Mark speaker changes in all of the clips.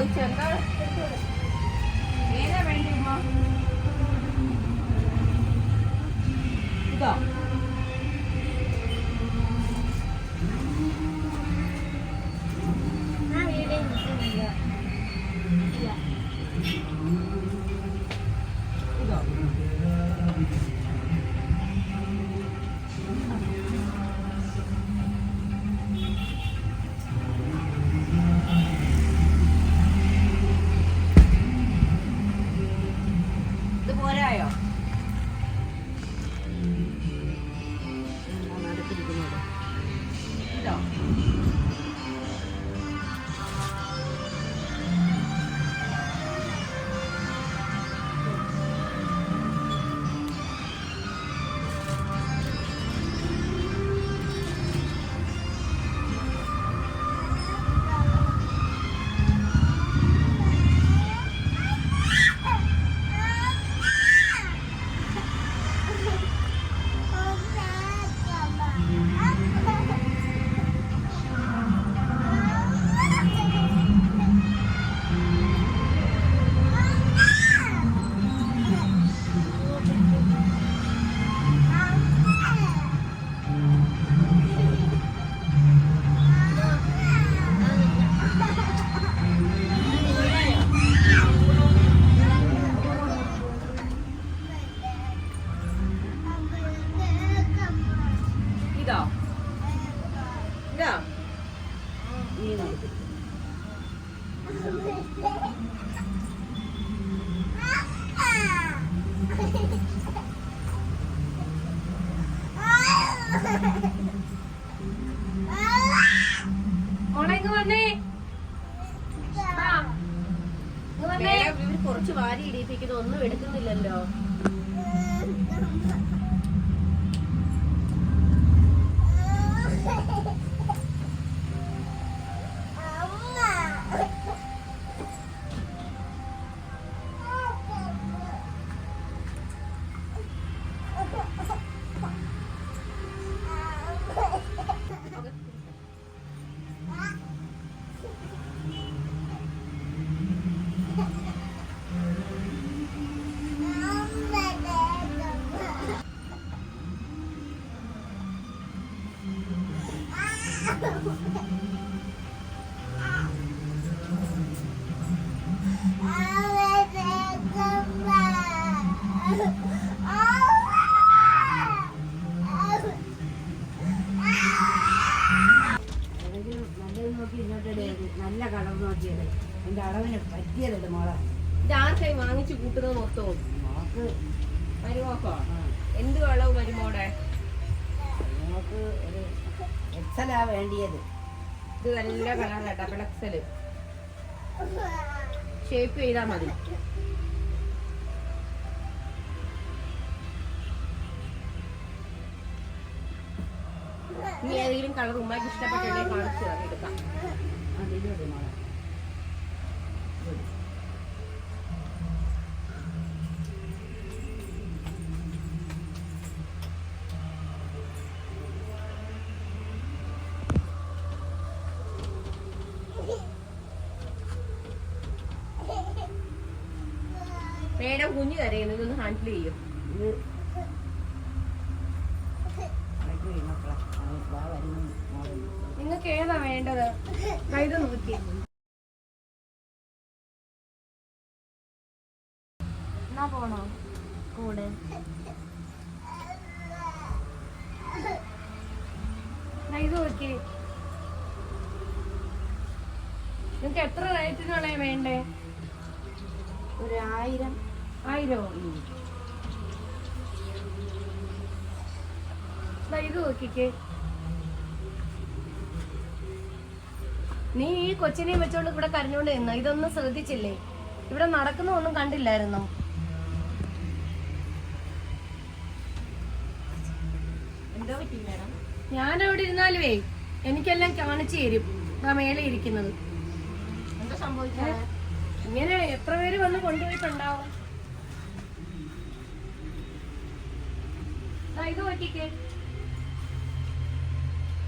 Speaker 1: ചോദിച്ചു എന്താ ഏതാ കുറച്ച് വാരി ഇടിയിപ്പിക്കുന്നത് ഒന്നും എടുക്കുന്നില്ലല്ലോ.
Speaker 2: വേണ്ടിയത്.
Speaker 1: ഇത് നല്ല കളറാണ് ഡബിൾ എക്സൽ ഷേപ്പ് ചെയ്താൽ മതി. ഇനി ഏതെങ്കിലും കളർ ഉമ്മാക്ക് ഇഷ്ടപ്പെട്ടുണ്ടെങ്കിൽ കാണിച്ചു എടുക്കാം
Speaker 2: അതിലൂടെ മോളെ
Speaker 1: മേഡം കുഞ്ഞു കരയുന്നു ഇതൊന്ന് ഹാൻഡിൽ ചെയ്യും.
Speaker 3: നിങ്ങൾക്ക് ഏതാ വേണ്ടത്? ഇത് നോക്കി എന്നാ പോണോ? കൂടെ. ഇത് നോക്കി നിങ്ങൾക്ക് എത്ര റേറ്റിനുള്ള വേണ്ടേ?
Speaker 2: ഒരു ആയിരം.
Speaker 3: ആയിരോ ഇത് നോക്കിക്കേ. നീ ഈ കൊച്ചിനെയും വെച്ചോണ്ട് ഇവിടെ കരഞ്ഞോണ്ട് നിന്നോ? ഇതൊന്നും ശ്രദ്ധിച്ചില്ലേ? ഇവിടെ നടക്കുന്ന ഒന്നും കണ്ടില്ലായിരുന്നു? ഞാൻ അവിടെ ഇരുന്നാലുവേ എനിക്കെല്ലാം കാണിച്ചു തരും. ആ മേലെ ഇരിക്കുന്നത്. ഇങ്ങനെ എത്ര പേര് വന്ന് കൊണ്ടുപോയിട്ടുണ്ടാവും? ഇത് നോക്കിക്കേ.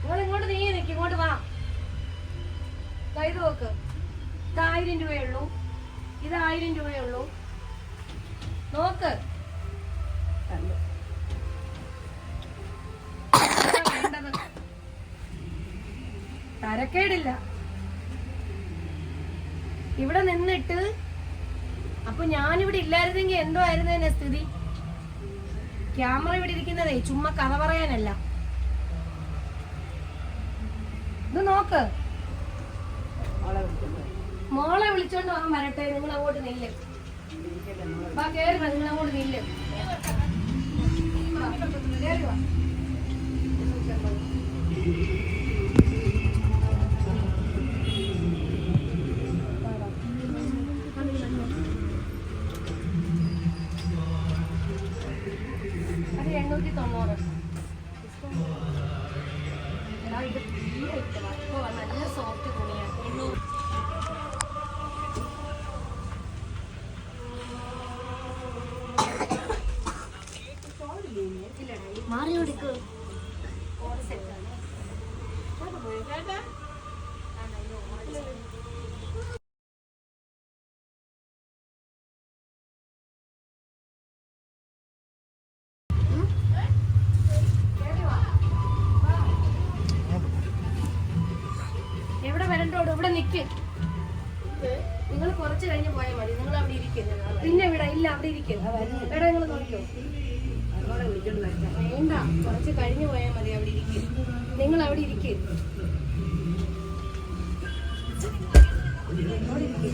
Speaker 3: നിങ്ങൾ ഇങ്ങോട്ട് നീ നിൽക്ക് ഇങ്ങോട്ട് വാ. ഇത് നോക്ക്. ഇത് ആയിരം രൂപയേ ഉള്ളൂ ഇത് ആയിരം രൂപയേ ഉള്ളൂ നോക്ക് തരക്കേടില്ല. ഇവിടെ നിന്നിട്ട് അപ്പൊ ഞാനിവിടെ ഇല്ലായിരുന്നെങ്കിൽ എന്തോ ആയിരുന്നു എന്നെ സ്ഥിതി? ക്യാമറ ഇവിടെ ഇരിക്കുന്നതേ ചുമ്മാ കഥ പറയാനല്ല. ഇത് നോക്ക്.
Speaker 2: മോളെ
Speaker 3: വിളിച്ചോണ്ട് വന്ന് വരട്ടെ നിങ്ങൾ അങ്ങോട്ട് നില്ല്. കേറി നിങ്ങൾ അങ്ങോട്ട് നില്ല്. കേറി. മാറി കൊടുക്ക് എവിടെ
Speaker 2: മോളെ വിളിച്ചോണ്ട്.
Speaker 3: വേണ്ട കുറച്ച് കഴിഞ്ഞു പോയാൽ മതി അവിടെ ഇരിക്കും നിങ്ങൾ അവിടെ ഇരിക്കും ഓറഞ്ച്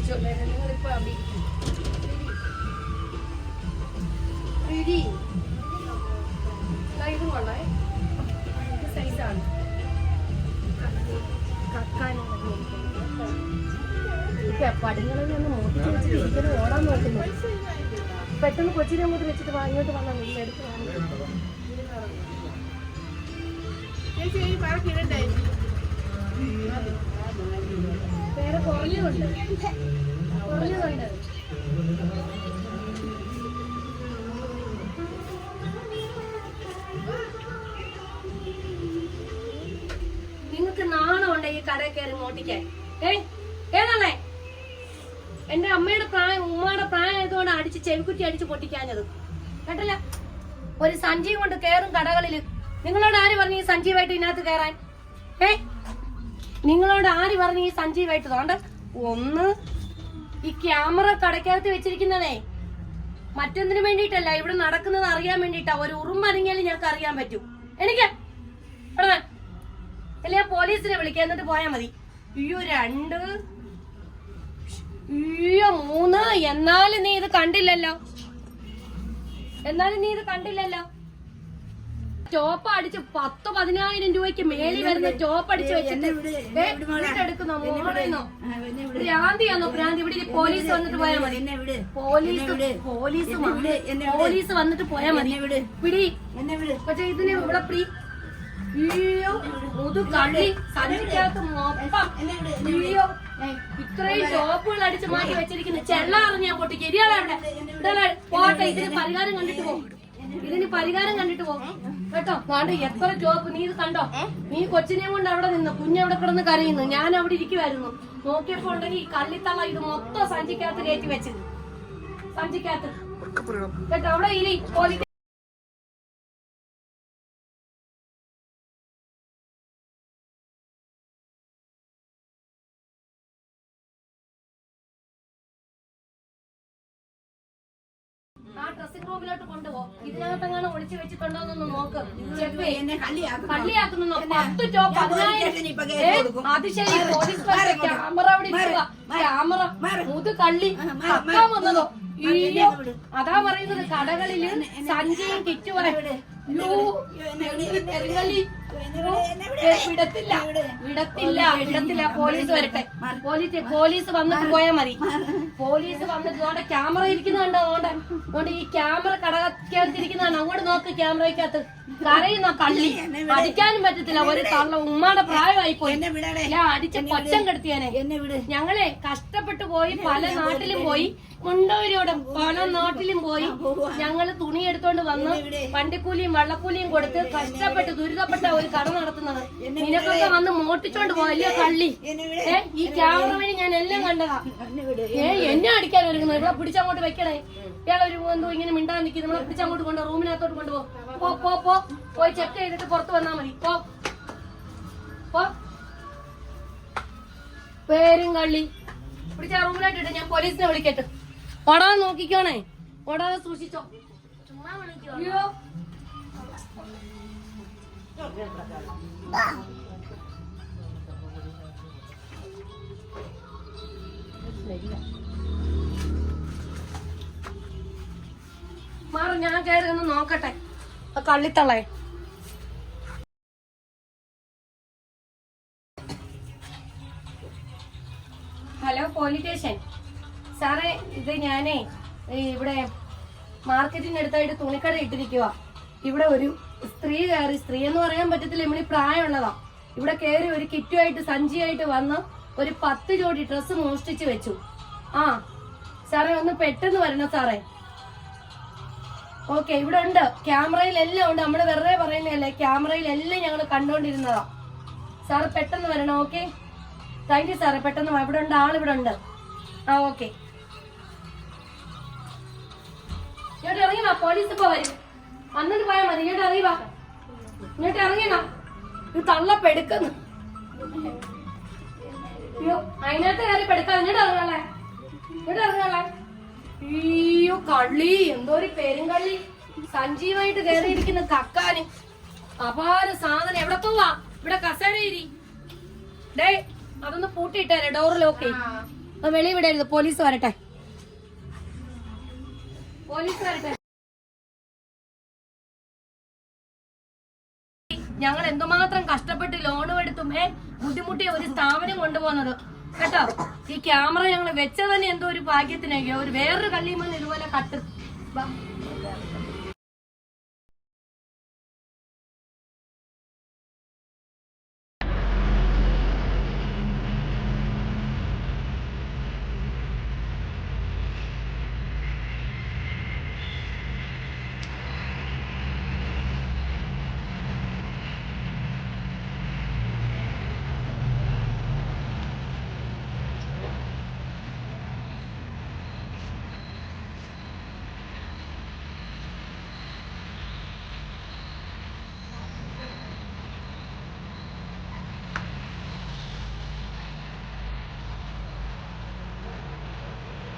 Speaker 3: വിളിച്ചോണ്ടേ നിങ്ങളിപ്പോ ദാ ഇതും കൊള്ളേ സൈസാണ് ഒന്ന് മോട്ടിച്ച് വെച്ചിട്ട് ഇരിക്കുന്നത് ഓടാൻ നോക്കുന്നു. പെട്ടെന്ന് കൊച്ചിനെ അങ്ങോട്ട് വെച്ചിട്ട് ഇങ്ങോട്ട് വന്നാൽ നിങ്ങൾ എടുത്ത് വാങ്ങി വേറെ കുറഞ്ഞതുണ്ട്. കുറഞ്ഞതുണ്ട്. നിങ്ങൾക്ക് നാണമുണ്ട് ഈ കട കയറി മോട്ടിക്കാൻ ഏ ഏതാണേ? എന്റെ അമ്മയുടെ പ്രായം ഉമ്മയുടെ പ്രായം ആയതുകൊണ്ട് അടിച്ച് ചെവിക്കുറ്റി അടിച്ച് പൊട്ടിക്കാഞ്ഞത്. കേട്ടല്ല? ഒരു സഞ്ജീവ് കൊണ്ട് കയറും കടകളിൽ. നിങ്ങളോട് ആര് പറഞ്ഞു ഈ സഞ്ജീവായിട്ട് ഇതിനകത്ത് കയറാൻ? ഏ നിങ്ങളോട് ആര് പറഞ്ഞു ഈ സഞ്ജീവായിട്ട്? തോണ്ട് ഒന്ന് ഈ ക്യാമറ കടക്കകത്ത് വെച്ചിരിക്കുന്നതേ മറ്റൊന്നിനു വേണ്ടിയിട്ടല്ല ഇവിടെ നടക്കുന്നത് അറിയാൻ വേണ്ടിയിട്ടാ. ഒരു ഉറുമ്പനങ്ങിയാലും ഞങ്ങൾക്ക് അറിയാൻ പറ്റൂ. എനിക്ക്? അല്ല ഞാൻ പോലീസിനെ വിളിക്കാൻ എന്നിട്ട് പോയാ മതി. അയ്യോ രണ്ട്. അയ്യോ മൂന്ന്. എന്നാലും നീ ഇത് കണ്ടില്ലല്ലോ. എന്നാലും നീ ഇത് കണ്ടില്ലല്ലോ. ടോപ്പ് അടിച്ച് പത്ത് പതിനായിരം രൂപയ്ക്ക് മേളിൽ വരുന്ന ടോപ്പ് അടിച്ച് വെച്ചിട്ട് ഭ്രാന്തി ആണോ മോളെന്നോ ഭ്രാന്തിയാണോ ഭ്രാന്തി ഇവിടെ പോലീസ് വന്നിട്ട് പോയാൽ മതി പോലീസ് പോലീസ് പോലീസ് വന്നിട്ട് പോയാൽ മതി പിടി പക്ഷെ ഇതിന് ഇവിടെ പ്രീ അയ്യോ മുതു കള്ളി സഞ്ചിക്കകത്ത് മൊത്തം അയ്യോ ഇത്രയും ഷോപ്പുകൾ അടിച്ച് മാറ്റി വെച്ചിരിക്കുന്ന ചെള്ള അറിഞ്ഞാ ഞാൻ പൊട്ടിക്ക് ഇരിയാളെ അവിടെ പോട്ടെ ഇതിന് പരിഹാരം കണ്ടിട്ട് പോകും ഇതിന് പരിഹാരം കണ്ടിട്ട് പോകും കേട്ടോ വേണ്ട എത്ര ടോപ്പ് നീ ഇത് കണ്ടോ? നീ കൊച്ചിനെ കൊണ്ട് അവിടെ നിന്ന് കുഞ്ഞവിടെ കിടന്ന് കരയുന്നു. ഞാൻ അവിടെ ഇരിക്കുമായിരുന്നു നോക്കിയപ്പോ ഉണ്ടെങ്കിൽ ഈ കള്ളിത്തള്ള ഇത് മൊത്തം സഞ്ചിക്കകത്ത് കയറ്റി വെച്ചത്. സഞ്ചിക്കകത്ത്. കേട്ടോ അവിടെ ഇരി ഡ്രസ്സിംഗ് കൊണ്ടുപോകും കൊണ്ടുപോ. ഇതിനകത്തെങ്ങാണ് ഒളിച്ചു വെച്ചിട്ടുണ്ടോ എന്നൊന്ന് നോക്ക്.
Speaker 2: എന്നെ-
Speaker 3: പത്ത് ടോ
Speaker 2: പോലീസ്
Speaker 3: പതിനായിരം. അത് ശരി ക്യാമറ അവിടെ
Speaker 2: മാറ്,
Speaker 3: ക്യാമറ
Speaker 2: മാറ്.
Speaker 3: മുത് കള്ളി കക്കാൻ വന്നതോ? അയ്യോ. അതാ പറയുന്നത് കടകളിൽ സഞ്ചിയും കിറ്റും
Speaker 2: എന്നെ
Speaker 3: വിടത്തില്ല. വിടത്തില്ല. വിടത്തില്ല. പോലീസ് വരട്ടെ. പോലീസ് പോലീസ് വന്നിട്ട് പോയാ മതി. പോലീസ് വന്നിട്ട് അവിടെ ക്യാമറ ഇരിക്കുന്ന കണ്ടോ അതുകൊണ്ട് അതുകൊണ്ട് ഈ ക്യാമറ കടകത്തിരിക്കുന്നതാണ് അങ്ങോട്ട് നോക്ക് ക്യാമറയ്ക്കകത്ത്. കരയുന്ന കള്ളി. അടിക്കാനും പറ്റത്തില്ല. ഒരു തള്ള ഉമ്മാടെ പ്രായമായി പോയി ഞാൻ അടിച്ച പച്ചം കെടുത്തിയാനെ. ഞങ്ങളെ കഷ്ടപ്പെട്ടു പോയി പല നാട്ടിലും പോയി. മുണ്ടൂരിയോടെ പല നാട്ടിലും പോയി. ഞങ്ങൾ തുണി എടുത്തോണ്ട് വന്ന് വണ്ടിക്കൂലിയും വള്ളക്കൂലിയും കൊടുത്ത് കഷ്ടപ്പെട്ട് ദുരിതപ്പെട്ട ഒരു കട നടത്തുന്നത്. നിനക്കൊക്കെ വന്ന് മോട്ടിച്ചോണ്ട് പോയല്ലേ കള്ളി. ഏ ഈ ക്യാമറ വഴി ഞാൻ എല്ലാം കണ്ടതാ. ഏ എന്നെ അടിക്കാൻ ഒരുങ്ങുന്നു ഇവിടെ പിടിച്ചങ്ങോട്ട് വെക്കണേ. ഇയാളൊരു എന്തോ ഇങ്ങനെ മിണ്ടാൻ നിൽക്കും. നമ്മളെ പിടിച്ച് അങ്ങോട്ട് കൊണ്ടോ റൂമിനകത്തോട്ട് കൊണ്ടുപോ. പോ പോ പോ. പോയി ചെക്ക് ചെയ്തിട്ട് പുറത്ത് വന്നാ മതി. പോ. പേരും കള്ളി. പിടിച്ച റൂമിലായിട്ട് ഞാൻ പോലീസിനെ വിളിക്കട്ടെ. ഓടാതെ നോക്കിക്കോണേ. ഓടാതെ സൂക്ഷിച്ചോ. അയ്യോ. മാറി ഞാൻ കയറി ഒന്ന് നോക്കട്ടെ. ആ ഹലോ പോലീസ് സ്റ്റേഷൻ. സാറേ ഇത് ഞാനേ ഇവിടെ മാർക്കറ്റിന്റെ അടുത്തായിട്ട് തുണിക്കട ഇട്ടിരിക്കുക ഇവിടെ ഒരു സ്ത്രീ കയറി സ്ത്രീ എന്ന് പറയാൻ പറ്റത്തില്ല ഇവിടെ പ്രായമുള്ളതാ. ഇവിടെ കയറി ഒരു കിറ്റുമായിട്ട് സഞ്ചിയായിട്ട് വന്ന് ഒരു പത്ത് ജോഡി ഡ്രസ്സ് മോഷ്ടിച്ചു വെച്ചു. ആ സാറേ ഒന്ന് പെട്ടെന്ന് വരണം സാറേ. ഓക്കെ ഇവിടെ ഉണ്ട് ക്യാമറയിൽ എല്ലാം ഉണ്ട്. നമ്മൾ വെറുതെ പറയുന്നതല്ലേ ക്യാമറയിൽ എല്ലാം ഞങ്ങൾ കണ്ടോണ്ടിരുന്നതാ. സാറ് പെട്ടെന്ന് വരണം ഓക്കെ? താങ്ക് യു സാറെ. പെട്ടെന്ന്. ഇവിടെ ഉണ്ട് ആൾ ഇവിടെ ഉണ്ട് ആ ഓക്കെ. ഇങ്ങോട്ട് ഇറങ്ങി വാ പോലീസ് ഇപ്പൊ വരും. വന്നിട്ട് പോയാൽ മതി. ഇങ്ങോട്ട് ഇറങ്ങി വാ. ഇങ്ങോട്ട് ഇറങ്ങി വാ. ഇത് തള്ളപ്പെടുക്കുന്നു. അയ്യോ അതിനകത്ത് കയറി പെടുക്കാതെ ഇങ്ങോട്ട് ഇറങ്ങാളെ ഇങ്ങോട്ട് ഇറങ്ങാളെ അയ്യോ കള്ളി. എന്തോ ഒരു പെരുങ്കള്ളി സഞ്ജീവായിട്ട് കയറിയിരിക്കുന്ന കക്കാന് അപാര സാധനം. എവിടെ പോവാ? ഇവിടെ കസേരയിരി. ഡേ അതൊന്ന് പൂട്ടിയിട്ടേ ഡോർ ലോക്ക് അത് വെളി വിടരുത്. പോലീസ് വരട്ടെ. പോലീസ് വരട്ടെ. ഞങ്ങൾ എന്തുമാത്രം കഷ്ടപ്പെട്ട് ലോണും എടുത്തും ഏ? ബുദ്ധിമുട്ടിയ ഒരു സ്ഥാപനം കൊണ്ടുപോകുന്നത്. കേട്ടോ ഈ ക്യാമറ ഞങ്ങൾ വെച്ചത് തന്നെ എന്തോ ഒരു ഭാഗ്യത്തിനൊക്കെയോ. ഒരു വേറൊരു കള്ളിമണ്ണ് ഇതുപോലെ കട്ട്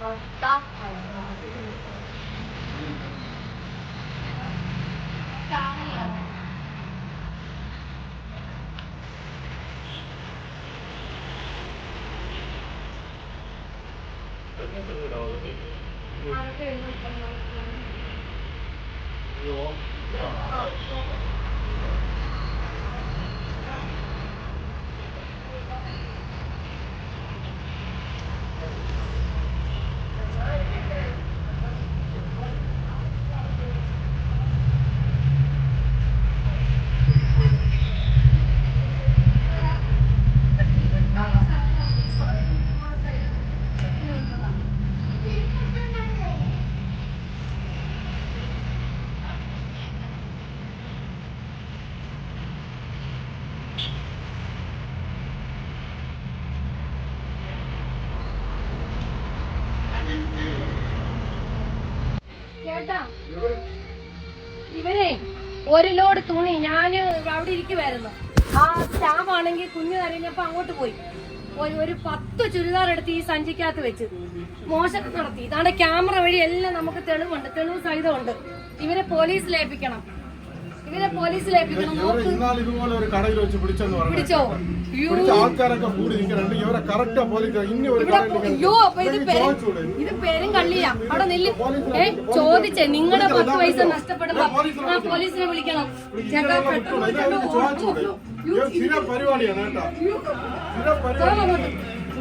Speaker 3: വാ. ഇവരെ ഒരു ലോഡ് തുണി ഞാൻ അവിടെ ഇരിക്കുവായിരുന്നു. ആ സ്റ്റാഫ് ആണെങ്കിൽ കുഞ്ഞു കരഞ്ഞപ്പോ അങ്ങോട്ട് പോയി. ഒരു ഒരു പത്ത് ചുരിദാർ എടുത്ത് ഈ സഞ്ചിക്കകത്ത് വെച്ച്. മോശം നടത്തി. ഇതാണ്ട് ക്യാമറ വഴി എല്ലാം നമുക്ക് തെളിവുണ്ട്. തെളിവ് സഹിതമുണ്ട്. ഇവരെ പോലീസിൽ ഏൽപ്പിക്കണം ഇവരെ പോലീസിൽ ഏൽപ്പിക്കണം
Speaker 4: ഇവരെ
Speaker 3: നോക്ക്.
Speaker 4: ഇന്നാൾ ഇതുപോലെ ഒരു കടയിൽ വെച്ച് പിടിച്ചെന്ന്
Speaker 3: പിടിച്ചോ?
Speaker 4: ആൾക്കാരൊക്കെ കൂടി നിൽക്കുന്നുണ്ട് ഇവരെ കറക്റ്റാ പോലീസ് ഇനി ഒരു
Speaker 3: ഇവിടെ
Speaker 4: കടയിൽ
Speaker 3: അയ്യോ അപ്പൊ ഇത് പേരും? ഇത് പേരും കള്ളിയാ. അവിടെ നെല്ല്. ഏ ചോദിച്ചേ നിങ്ങളെ പത്ത് പൈസ നഷ്ടപ്പെടുമ്പോ ആ പോലീസിനെ വിളിക്കണം. ചേട്ടാ പെട്ടെന്ന് വിളിച്ചോണ്ട്
Speaker 4: പരിപാടിയാണ് കേട്ടോ. സ്ഥിര പരിപാടി
Speaker 3: അങ്ങോട്ട്.